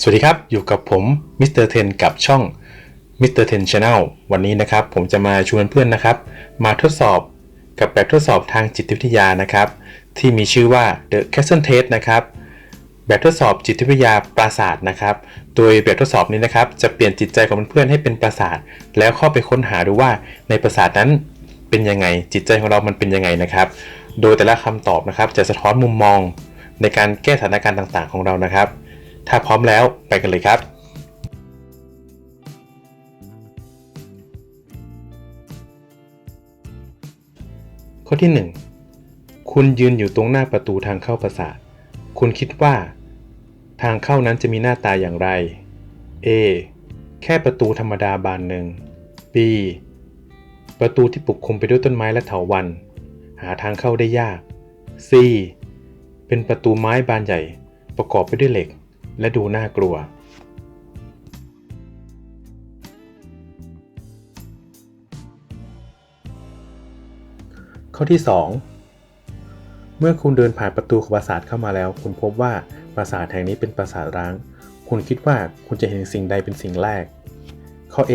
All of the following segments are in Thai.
สวัสดีครับ อยู่กับผมมิสเตอร์เทนกับช่องมิสเตอร์เทนชาแนลวันนี้นะครับ ผมจะมาชวนเพื่อนนะครับ มาทดสอบกับแบบทดสอบทางจิตวิทยานะครับ ที่มีชื่อว่า The Castle Test นะครับ แบบทดสอบจิตวิทยาปราสาทนะครับ โดยแบบทดสอบนี้นะครับ จะเปลี่ยนจิตใจของเพื่อนๆให้เป็นปราสาทแล้วเข้าไปค้นหาดูว่าในปราสาทนั้นเป็นยังไง จิตใจของเรามันเป็นยังไงนะครับ โดยแต่ละคำตอบนะครับ จะสะท้อนมุมมองในการแก้สถานการณ์ต่างๆ ของเรานะครับ ถ้าพร้อมแล้วไปกันเลยครับ ข้อที่ 1 คุณยืนอยู่ตรงหน้าประตูทางเข้าปราสาท คุณคิดว่า ทางเข้านั้นจะมีหน้าตาอย่างไร A แค่ประตูธรรมดาบานหนึ่ง B ประตูที่ปกคลุมไปด้วยต้นไม้และเถาวัลย์หาทางเข้าได้ยาก C เป็นประตูไม้บานใหญ่ประกอบไปด้วยเหล็ก และดูน่ากลัว ข้อที่ 2 เมื่อคุณเดินผ่านประตูของปราสาทเข้ามาแล้ว คุณพบว่าปราสาทแห่งนี้เป็นปราสาทร้าง คุณคิดว่าคุณจะเห็นสิ่งใดเป็นสิ่งแรก ข้อ A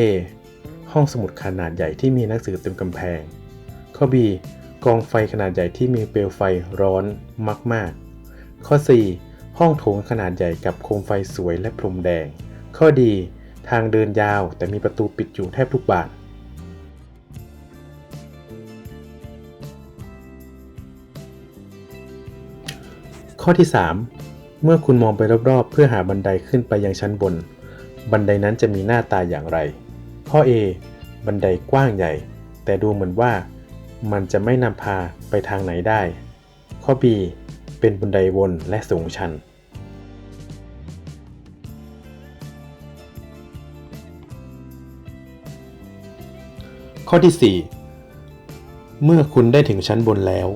ห้องสมุดขนาดใหญ่ที่มีหนังสือเต็มกำแพง ข้อ B กองไฟขนาดใหญ่ที่มีเปลวไฟร้อนมาก ๆ ข้อ 4 ห้องโถงขนาดใหญ่กับโคมไฟสวยและพรมแดง ข้อดีทางเดินยาวแต่มีประตูปิดอยู่แทบทุกบานข้อที่ 3 เมื่อคุณมองไปรอบๆ เพื่อหาบันไดขึ้นไปยังชั้นบน บันไดนั้นจะมีหน้าตาอย่างไร ข้อ A บันไดกว้างใหญ่ แต่ดูเหมือนว่ามันจะไม่นำพาไปทางไหนได้ ข้อ B เป็นบันไดวนและสูงชันข้อที่ 4 เมื่อคุณได้ถึงชั้นบนแล้ว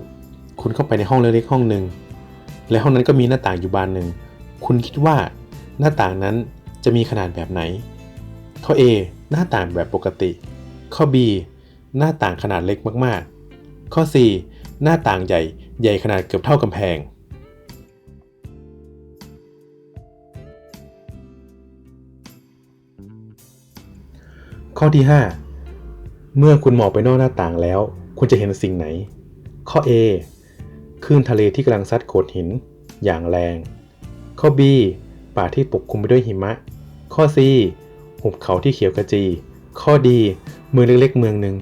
คุณเข้าไปในห้องเล็กๆห้องหนึ่งและห้องนั้นก็มีหน้าต่างอยู่บานหนึ่ง คุณคิดว่าหน้าต่างนั้นจะมีขนาดแบบไหน ข้อ A หน้าต่างแบบปกติ ข้อ B หน้าต่างขนาดเล็กมากๆ ข้อ C หน้าต่างใหญ่ใหญ่ขนาดเกือบเท่ากำแพง ข้อที่ 5 เมื่อคุณมองไปนอกหน้าต่างแล้ว คุณจะเห็นสิ่งไหน ข้อ A คลื่นทะเลที่กำลังซัดโขดหินอย่างแรง ข้อ B ป่าที่ปกคลุมไปด้วยหิมะ ข้อ C หุบเขาที่เขียวขจี ข้อ D เมืองเล็กๆเมืองหนึ่ง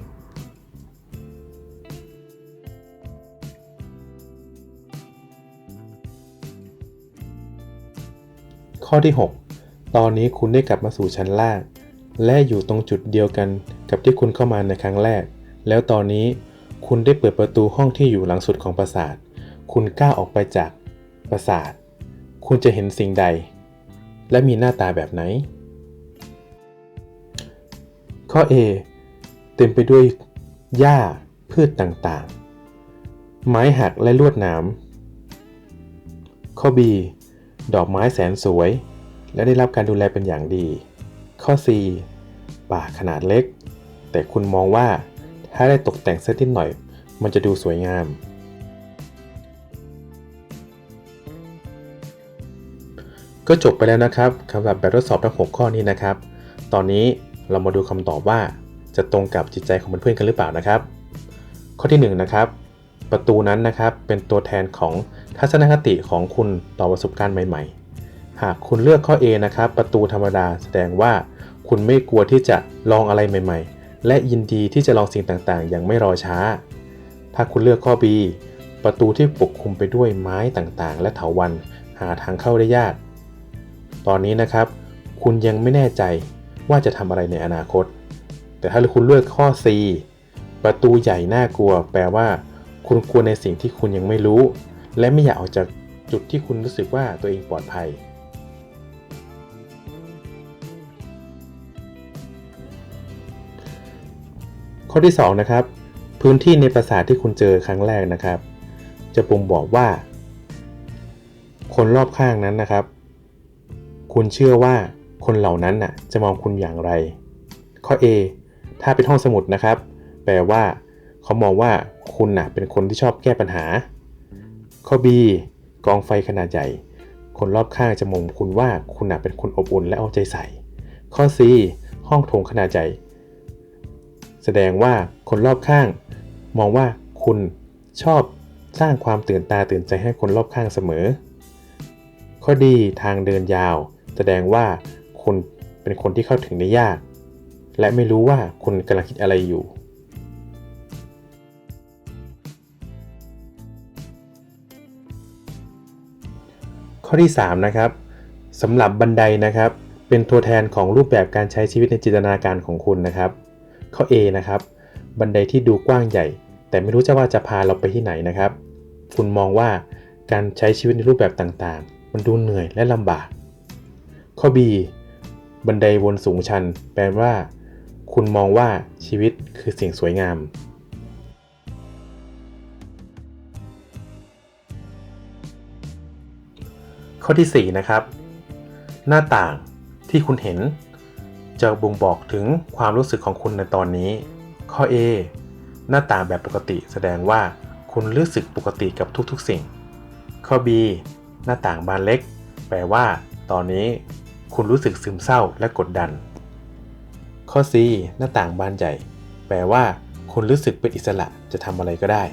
ข้อที่ 6 ตอนนี้คุณได้กลับมาสู่ชั้นล่าง และอยู่ตรงจุดเดียวกันกับที่คุณเข้ามาในครั้งแรก แล้วตอนนี้คุณได้เปิดประตูห้องที่อยู่หลังสุดของปราสาท คุณก้าวออกไปจากปราสาท คุณจะเห็นสิ่งใด และมีหน้าตาแบบไหน ข้อ A เต็มไปด้วยหญ้าพืชต่างๆ ไม้หักและลวดหนาม ข้อ B ดอกไม้แสนสวย และได้รับการดูแลเป็นอย่างดี ข้อ C ป่าขนาดเล็ก แต่คุณมองว่าถ้าได้ตกแต่งสักนิดหน่อย มันจะดูสวยงาม ก็จบไปแล้วนะครับสำหรับแบบทดสอบทั้ง6ข้อนี้นะครับ ตอนนี้เรามาดูคำตอบว่า จะตรงกับจิตใจของเพื่อนๆกันหรือเปล่านะครับ ข้อที่1นะครับประตูนั้นนะครับเป็นตัวแทนของทัศนคติของคุณต่อประสบการณ์ใหม่ ๆ หากคุณเลือกข้อ A นะครับ ประตูธรรมดาแสดงว่า คุณไม่กลัวที่จะลองอะไรใหม่ ๆ และยินดีที่จะลองสิ่งต่างๆ อย่างไม่รอช้า ถ้าคุณเลือกข้อ B ประตูที่ปกคลุมไปด้วยไม้ต่างๆ และเถาวัลย์หาทางเข้าได้ยาก ตอนนี้นะครับ คุณยังไม่แน่ใจว่าจะทำอะไรในอนาคต แต่ถ้าคุณเลือกข้อ C ประตูใหญ่น่ากลัว แปลว่า คุณกลัวในสิ่งที่คุณยังไม่รู้ และไม่อยากออกจากจุดที่คุณรู้สึกว่าตัวเองปลอดภัย ข้อที่2นะครับพื้นที่ในปราสาทที่คุณเจอครั้งแรกนะครับ จะบ่งบอกว่า คนรอบข้างนั้นนะครับ คุณเชื่อว่าคนเหล่านั้นน่ะจะมองคุณอย่างไร ข้อ A ถ้าเป็นห้องสมุดนะครับ แปลว่า เขามองว่าคุณน่ะเป็นคนที่ชอบแก้ปัญหา ข้อ B กองไฟขนาดใหญ่ คนรอบข้างจะมองคุณว่าคุณน่ะเป็นคนอบอุ่นและเอาใจใส่ ข้อ C ห้องโถงขนาดใหญ่ แสดงว่าคนรอบข้าง มองว่าคุณชอบสร้างความตื่นตาตื่นใจให้คนรอบข้างเสมอ ข้อดีทางเดินยาว แสดงว่าคุณเป็นคนที่เข้าถึงได้ยาก และไม่รู้ว่าคุณกำลังคิดอะไรอยู่ ข้อที่ 3 นะครับสำหรับบันไดนะครับ เป็นตัวแทนของรูปแบบการใช้ชีวิตในจินตนาการของคุณนะครับ ข้อ A นะครับ บันไดที่ดูกว้างใหญ่ แต่ไม่รู้จะว่าจะพาเราไปที่ไหนนะครับ คุณมองว่าการใช้ชีวิตในรูปแบบต่างๆ มันดูเหนื่อยและลำบาก ข้อ B บันไดวนสูงชัน แปลว่า คุณมองว่าชีวิตคือสิ่งสวยงาม ข้อที่ 4 นะครับ หน้าต่างที่คุณเห็น จะบ่งบอกถึงความรู้สึกของคุณในตอนนี้ ข้อ A หน้าต่างแบบปกติแสดงว่าคุณรู้สึกปกติกับทุกๆสิ่ง ข้อ B หน้าต่างบานเล็ก แปลว่า ตอนนี้ คุณรู้สึกซึมเศร้าและกดดัน ข้อ C หน้าต่างบานใหญ่ แปลว่า คุณรู้สึกเป็นอิสระจะทำอะไรก็ได้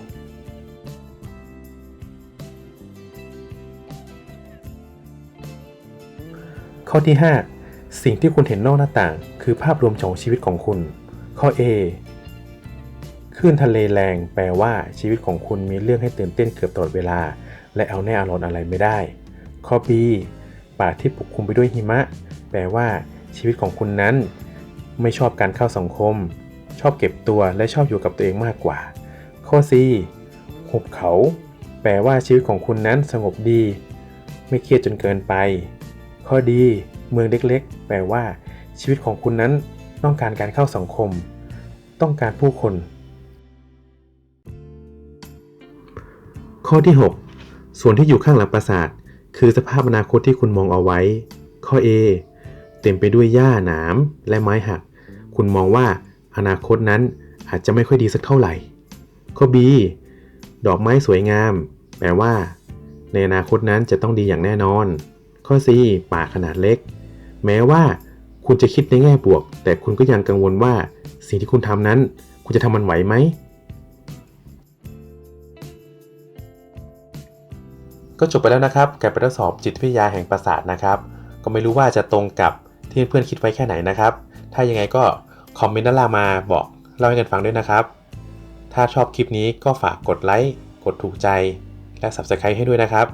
ข้อที่ 5 สิ่งที่คุณเห็นนอกหน้าต่าง คือภาพรวมของชีวิตของคุณ ข้อ A คลื่นทะเลแรง แปลว่าชีวิตของคุณมีเรื่องให้ตื่นเต้นเกือบตลอดเวลา และเอาแน่เอานอนอะไรไม่ได้ ข้อ B ป่าที่ปกคลุมไปด้วยหิมะ แปลว่า ชีวิตของคุณนั้น ไม่ชอบการเข้าสังคม ชอบเก็บตัวและชอบอยู่กับตัวเองมากกว่า ข้อ C หุบเขา แปลว่าชีวิตของคุณนั้นสงบดี ไม่เครียดจนเกินไป ข้อดี เมืองเล็กๆ แปลว่า ชีวิตของคุณนั้นต้องการการเข้าสังคม ต้องการผู้คน ข้อที่ 6 ส่วนที่อยู่ข้างหลังปราสาท คือสภาพอนาคตที่คุณมองเอาไว้ ข้อ A เต็มไปด้วยหญ้าหนามและไม้หัก คุณมองว่าอนาคตนั้นอาจจะไม่ค่อยดีสักเท่าไหร่ ข้อ B ดอกไม้สวยงาม แปลว่า ในอนาคตนั้นจะต้องดีอย่างแน่นอน ข้อ C ป่าขนาดเล็ก แม้ว่าคุณจะคิดในแง่บวก แต่คุณก็ยังกังวลว่าสิ่งที่คุณทำนั้น คุณจะทำมันไหวไหม ก็จบไปแล้วนะครับกับการทดสอบจิตวิทยาแห่งประสาทนะครับ ก็ไม่รู้ว่าจะตรงกับที่เพื่อนคิดไว้แค่ไหนนะครับ ถ้ายังไงก็คอมเมนต์ด้านล่างมาบอกเล่าให้กันฟังด้วยนะครับ ถ้าชอบคลิปนี้ก็ฝากกดไลค์ กดถูกใจ และ Subscribe ให้ด้วยนะครับ